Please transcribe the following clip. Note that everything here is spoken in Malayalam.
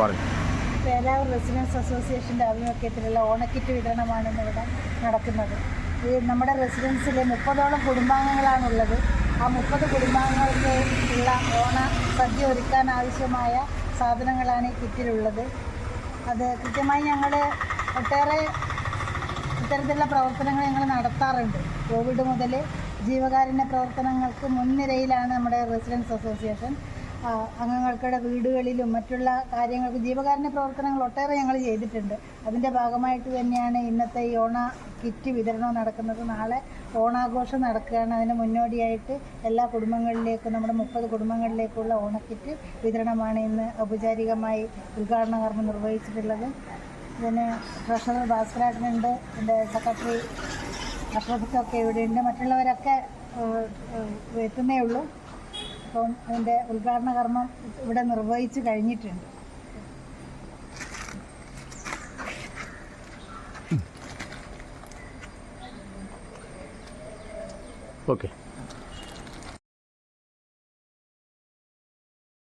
പറഞ്ഞു പേരാവൂർ റെസിഡൻസ് അസോസിയേഷന്റെ ആഭിമുഖ്യത്തിലുള്ള ഓണക്കിറ്റ് വിതരണമാണ് ഇന്നിവിടെ നടക്കുന്നത്. ഈ നമ്മുടെ റെസിഡൻസിൽ മുപ്പതോളം കുടുംബാംഗങ്ങളാണുള്ളത്. ആ മുപ്പത് കുടുംബാംഗങ്ങൾക്ക് ഉള്ള ഓണ സദ്യ ഒരുക്കാൻ ആവശ്യമായ സാധനങ്ങളാണ് ഈ കിറ്റിലുള്ളത്. അത് കൃത്യമായി ഞങ്ങൾ ഒട്ടേറെ ഇത്തരത്തിലുള്ള പ്രവർത്തനങ്ങൾ ഞങ്ങൾ നടത്താറുണ്ട്. കോവിഡ് മുതൽ ജീവകാരുണ്യ പ്രവർത്തനങ്ങൾക്ക് മുൻനിരയിലാണ് നമ്മുടെ റെസിഡൻസ് അസോസിയേഷൻ. അംഗങ്ങൾക്കുടെ വീടുകളിലും മറ്റുള്ള കാര്യങ്ങൾക്കും ജീവകാരുണ്യ പ്രവർത്തനങ്ങൾ ഒട്ടേറെ ഞങ്ങൾ ചെയ്തിട്ടുണ്ട്. അതിന്റെ ഭാഗമായിട്ട് തന്നെയാണ് ഇന്നത്തെ ഈ ഓണ കിറ്റ് വിതരണം നടക്കുന്നത്. നാളെ ഓണാഘോഷം നടക്കുകയാണ്. അതിന് മുന്നോടിയായിട്ട് എല്ലാ കുടുംബങ്ങളിലേക്കും നമ്മുടെ മുപ്പത് കുടുംബങ്ങളിലേക്കുള്ള ഓണക്കിറ്റ് വിതരണമാണ് ഇന്ന് ഔപചാരികമായി ഉദ്ഘാടന കർമ്മം നിർവഹിച്ചിട്ടുള്ളത്. ഇതിന് ട്രഷറർ ഭാസ്കരാജനുണ്ട് എന്റെ സെക്രട്ടറി അഷ്റഫൊക്കെ ഇവിടെയുണ്ട്. മറ്റുള്ളവരൊക്കെ എത്തുന്നേ ഉള്ളൂ. അപ്പം അതിന്റെ ഉദ്ഘാടന കർമ്മം ഇവിടെ നിർവഹിച്ച് കഴിഞ്ഞിട്ടുണ്ട്. ഓക്കെ